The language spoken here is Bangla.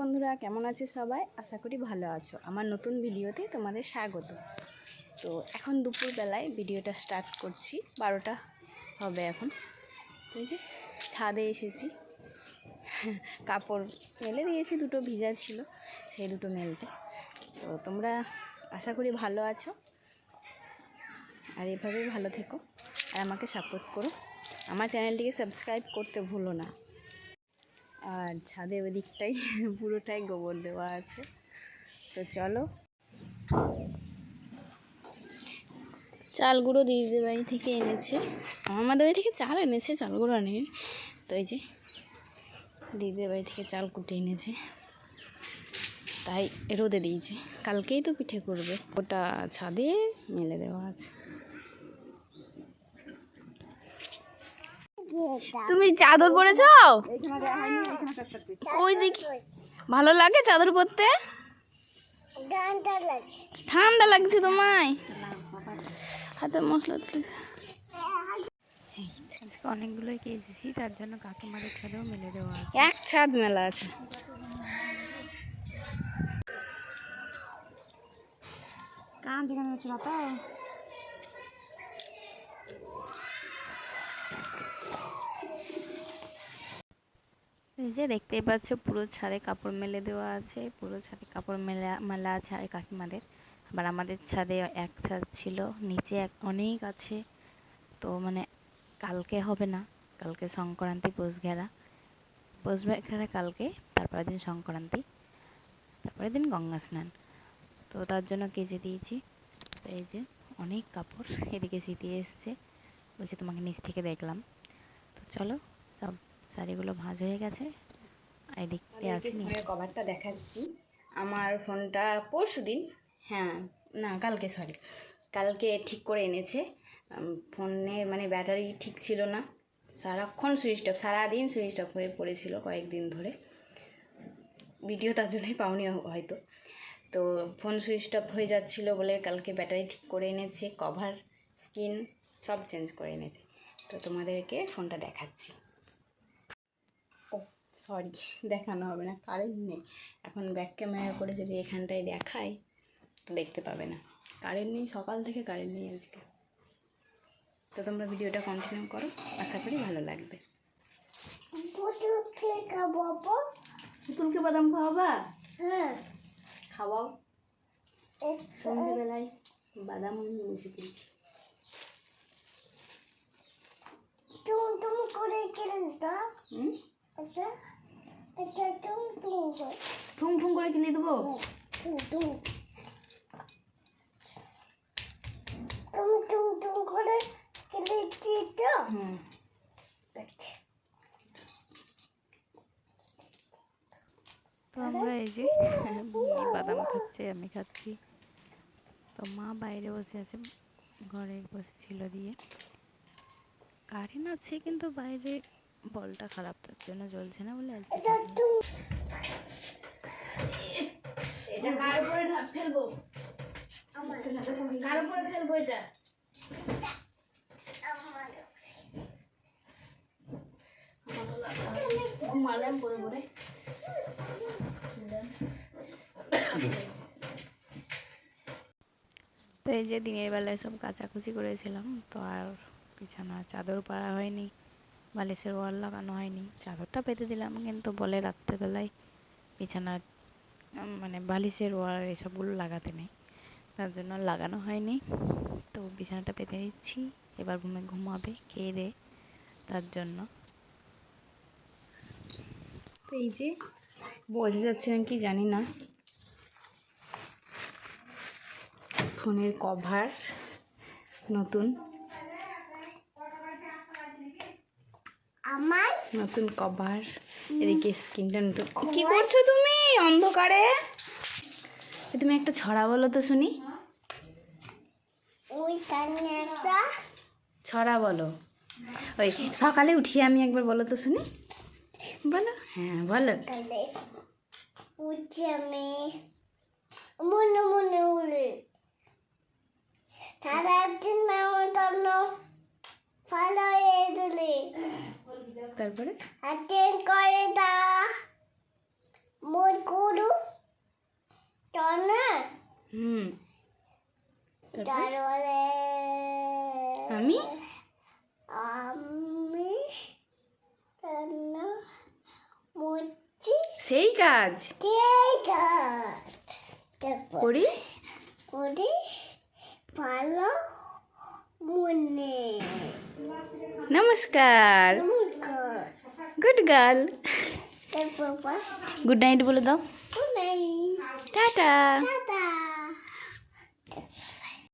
বন্ধুরা, কেমন আছে সবাই? আশা করি ভালো আছো। আমার নতুন ভিডিওতে তোমাদের স্বাগত। তো এখন দুপুরবেলায় ভিডিওটা স্টার্ট করছি। বারোটা হবে এখন। ঠিক আছে ছাদে এসেছি। কাপড় মেলে দিয়েছি, দুটো ভিজা ছিল, সেই দুটো মেলতে। তো তোমরা আশা করি ভালো আছো। আর এভাবেই ভালো থেকো। আর আমাকে সাপোর্ট করো। আমার চ্যানেলটিকে সাবস্ক্রাইব করতে ভুলো না। আর ছাদে ওদিকটাই পুরোটাই গোবর দেওয়া আছে। তো চলো। চাল গুঁড়ো দিদিদের বাড়ি থেকে এনেছে। আমাদের বাড়ি থেকে চাল এনেছে চাল গুঁড়ো আনে তো এই যে দিদিদের বাড়ি থেকে চাল কুটে এনেছে। তাই রোদে দিয়েছে। কালকেই তো পিঠে করবে। ওটা ছাদে মেলে দেওয়া আছে। তুমি চাদর পরেছ? ওই দেখি। ভালো লাগে চাদর পরতে? ঠান্ডা লাগছে তোমায়। হাতে মশলা অনেকগুলোই কিনেছি তার জন্য কাকিমাদের ছাদেও মেলে দেওয়া এক ছাদ মেলা আছে। কান যেখানে হচ্ছিল তো যে দেখতেই পাচ্ছ পুরো ছাদে কাপড় মেলে দেওয়া আছে, পুরো ছাদে কাপড় মেলা মেলা আছে আর কাকিমাদের। আবার আমাদের ছাদে এক ছাদ ছিল, নিচে এক অনেক আছে। তো মানে কালকে হবে না, কালকে সংক্রান্তি পোষ ঘেরা পোষ ঘেরা কালকে, তারপরের দিন সংক্রান্তি, তারপরের দিন গঙ্গা স্নান। তো তার জন্য কেজে দিয়েছি। তো এই যে অনেক কাপড় এদিকে সিটিয়ে এসছে, বলছে তোমাকে নিচ থেকে দেখলাম। তো চলো, সব শাড়িগুলো ভাঁজ হয়ে গেছে। ফোনের কভারটা দেখাচ্ছি। আমার ফোনটা পরশু দিন হ্যাঁ না কালকে সরি কালকে ঠিক করে এনেছে। ফোনের মানে ব্যাটারি ঠিক ছিল না। সারাক্ষণ সুইচ অফ সারাদিন সুইচ অফ করে পড়েছিল কয়েকদিন ধরে। ভিডিও তার জন্যই পাওনি হয়তো। তো ফোন সুইচ অফ হয়ে যাচ্ছিল বলে কালকে ব্যাটারি ঠিক করে এনেছে কভার স্ক্রিন সব চেঞ্জ করে এনেছে। তো তোমাদেরকে ফোনটা দেখাচ্ছি। ও সরি দেখানো হবে না কারেন্ট নেই। এখন ব্যাক ক্যামেরা করে যদি এখানটায় দেখাই তো দেখতে পাবে না। কারেন্ট নেই সকাল থেকে কারেন্ট নেই আজকে। তো তোমরা ভিডিওটা কন্টিনিউ করো আশা করি ভালো লাগবে। পুতুলকে বাদাম খাওয়াবা? খাওয়াও। সন্ধ্যেবেলায় বাদাম আমি বসে পেয়েছি হুম? ঠুং ঠুং করে কিনে দেবো? হুম তো। আমরা এই যে বাদাম খাচ্ছে আমি খাচ্ছি। তো মা বাইরে বসে আছে ঘরে বসেছিল দিয়ে। কারেন্ট আছে কিন্তু বাইরে বলটা খারাপ তার জন্য জ্বলছে না বলে। তো এই যে দিনের বেলায় সব কাচাকুচি করেছিলাম, তো আর বিছানা চাদর পাড়া হয়নি, বালিশের ওয়াল লাগানো হয়নি, চাদরটা পেতে দিলাম কিন্তু বলে রাত্রেবেলায় বিছানা মানে বালিশের ওয়াল এসবগুলো লাগাতে নেই। তার জন্য লাগানো হয়নি। তো বিছানাটা পেতে দিচ্ছি এবার ঘুমে ঘুমাবে, খেয়ে দে তার জন্য। তো এই যে বোঝা যাচ্ছে না কি জানি না। ফোনের কভার নতুন। আমার নতুন কভার। এদিকে স্ক্রিনটা নতুন। কি করছ তুমি অন্ধকারে? তুমি একটা ছড়া বলো তো শুনি। একটা ছড়া বলো। ওই সকালে উঠিয়ে আমি একবার বলো তো শুনি। বলো। হ্যাঁ বলো। আমি। মনে মনে উড়ে। তারা একদিন আমার জন্য তারপরে? আটেন করে দা। মোর গুরু টনা হুম। তারপরে? আমি? আমি টনা মুচি সেই কাজ। সেই কাজ। করি? করি ভালো মনে। নমস্কার। গুড গার্ল গুড নাইট বলে দাও। টাটা